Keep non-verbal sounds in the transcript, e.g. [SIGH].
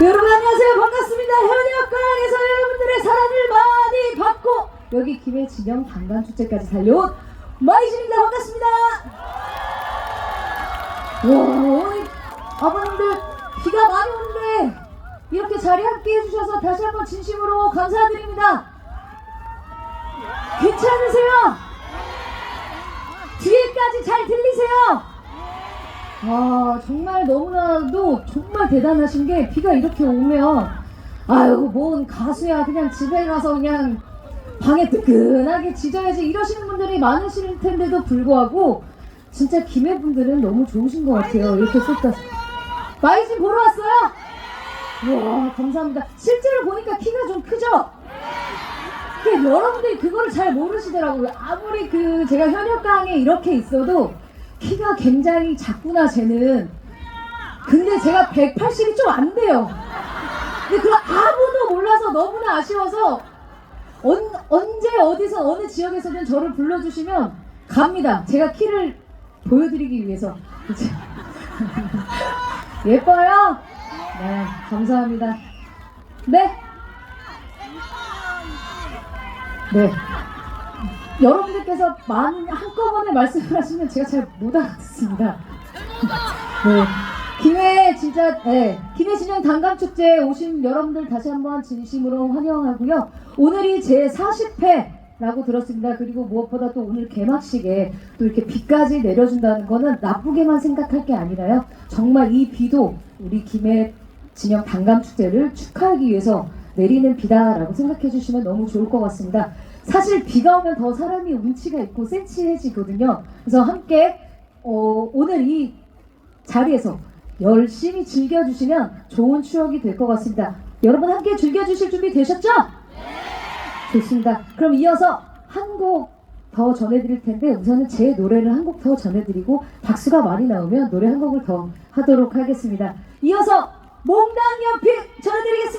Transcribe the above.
여러분 안녕하세요. 반갑습니다. 현역관에서 여러분들의 사랑을 많이 받고 여기 김해진영 단관축제까지 달려온 마이진입니다. 반갑습니다. 와 오늘 아버님들 비가 많이 오는데 이렇게 자리 함께 해주셔서 다시 한번 진심으로 감사드립니다. 괜찮으세요? 뒤에까지 잘 들리세요? 아 정말 너무나도 정말 대단하신 게 비가 이렇게 오면 아유 뭔 가수야. 그냥 집에 가서 그냥 방에 뜨끈하게 지져야지 이러시는 분들이 많으실 텐데도 불구하고 진짜 김해 분들은 너무 좋으신 것 같아요. 이렇게 쏟다 마이진 보러 왔어요? 와 감사합니다. 실제로 보니까 키가 좀 크죠? 근데 여러분들이 그거를 잘 모르시더라고요. 아무리 그 제가 현역 강에 이렇게 있어도 키가 굉장히 작구나 쟤는 근데 제가 180이 좀 안 돼요 근데 그걸 아무도 몰라서 너무나 아쉬워서 언, 언제 어디서 어느 지역에서든 저를 불러주시면 갑니다 제가 키를 보여드리기 위해서? [LAUGHS] 예뻐요? 네 감사합니다 네 네. 여러분들께서 많은 한꺼번에 말씀을 하시면 제가 잘 못 알아듣습니다. [LAUGHS] 네. 김해 진짜 네. 김해 진영 단감 축제에 오신 여러분들 다시 한번 진심으로 환영하고요. 오늘이 제 40회라고 들었습니다. 그리고 무엇보다 또 오늘 개막식에 또 이렇게 비까지 내려준다는 거는 나쁘게만 생각할 게 아니라요. 정말 이 비도 우리 김해 진영 단감 축제를 축하하기 위해서 내리는 비다라고 생각해 주시면 너무 좋을 것 같습니다. 사실 비가 오면 더 사람이 운치가 있고 센치해지거든요. 그래서 함께 어, 오늘 이 자리에서 열심히 즐겨주시면 좋은 추억이 될 것 같습니다. 여러분 함께 즐겨주실 준비 되셨죠? 네. 좋습니다. 그럼 이어서 한 곡 더 전해드릴 텐데 우선은 제 노래를 한 곡 더 전해드리고 박수가 많이 나오면 노래 한 곡을 더 하도록 하겠습니다. 이어서 몽당 연필 전해드리겠습니다.